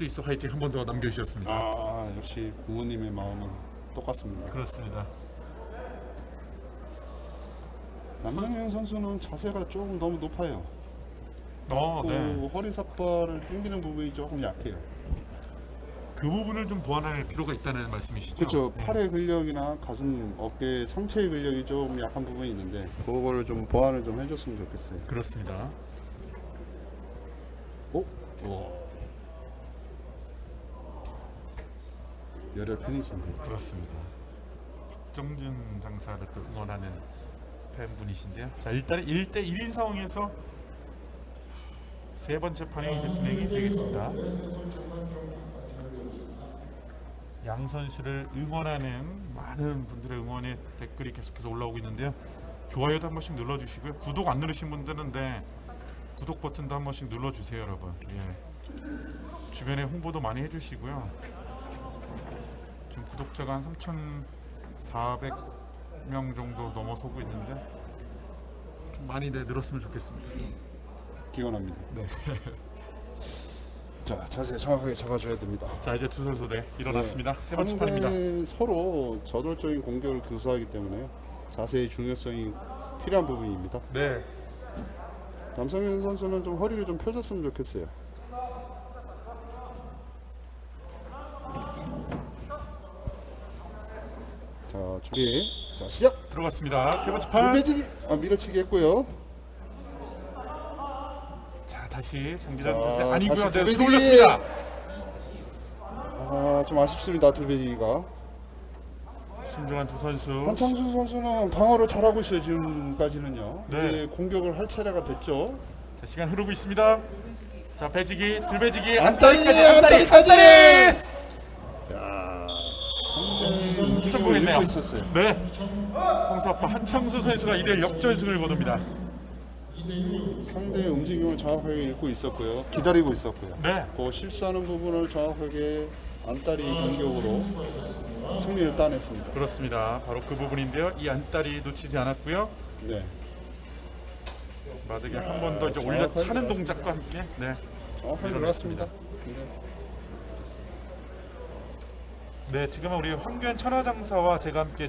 수 있어 화이팅 한 번 더 남겨주셨습니다. 아 역시 부모님의 마음은 똑같습니다. 그렇습니다. 남정현 선수는 자세가 조금 너무 높아요. 어, 그 네. 허리 삿발을 당기는 부분이 조금 약해요. 그 부분을 좀 보완할 필요가 있다는 말씀이시죠? 그렇죠. 네. 팔의 근력이나 가슴, 어깨, 상체의 근력이 좀 약한 부분이 있는데 그거를 좀 보완을 좀 해줬으면 좋겠어요. 그렇습니다. 오, 와. 열혈 팬이신데. 그렇습니다. 박정준 장사를 또 응원하는 팬분이신데요. 자 일단은 1대 1인 상황에서 세 번째 판이 이제 진행이 되겠습니다. 양 선수를 응원하는 많은 분들의 응원의 댓글이 계속해서 올라오고 있는데요. 좋아요도 한 번씩 눌러주시고요. 구독 안 누르신 분들은 네 구독 버튼도 한 번씩 눌러주세요, 여러분. 예. 주변에 홍보도 많이 해주시고요. 지금 구독자가 한 3,400명 정도 넘어서고 있는데 좀 많이 네, 늘었으면 좋겠습니다. 기원합니다. 네. 자, 자세 정확하게 잡아줘야 됩니다. 자 이제 두 선수 네 일어났습니다. 세 번째 판입니다. 서로 저돌적인 공격을 교수하기 때문에 자세의 중요성이 필요한 부분입니다. 네. 남성현 선수는 좀 허리를 좀 펴줬으면 좋겠어요. 자, 준비. 자, 시작. 들어갔습니다. 세 번째 판. 밀배지기. 아, 밀어치기 했고요. 자 다시 장기전 자, 자세 아니고요. 다시 네, 들배지기. 들어올렸습니다. 아, 좀 아쉽습니다. 들배지기가. 신중한 두 선수. 한창수 선수는 방어를 잘하고 있어요. 지금까지는요. 네. 이제 공격을 할 차례가 됐죠. 자 시간 흐르고 있습니다. 자 배지기, 들배지기, 안다리, 안다리까지, 안다리까지! 안다리! 성공했네요. 잃고 있었어요. 네. 아빠 한창수 선수가 1대 역전승을 거둡니다. 상대의 움직임을 정확하게 읽고 있었고요. 기다리고 있었고요. 네. 그 실수하는 부분을 정확하게 안다리 공격으로 승리를 따냈습니다. 그렇습니다. 바로 그 부분인데요. 이 안다리 놓치지 않았고요. 네, 마지막에 한번 더 이제 올려 정확하게 차는. 동작과 함께 네. 정확하게. 들어갔습니다. 네, 지금은 우리 황교안 천하장사와 제가 함께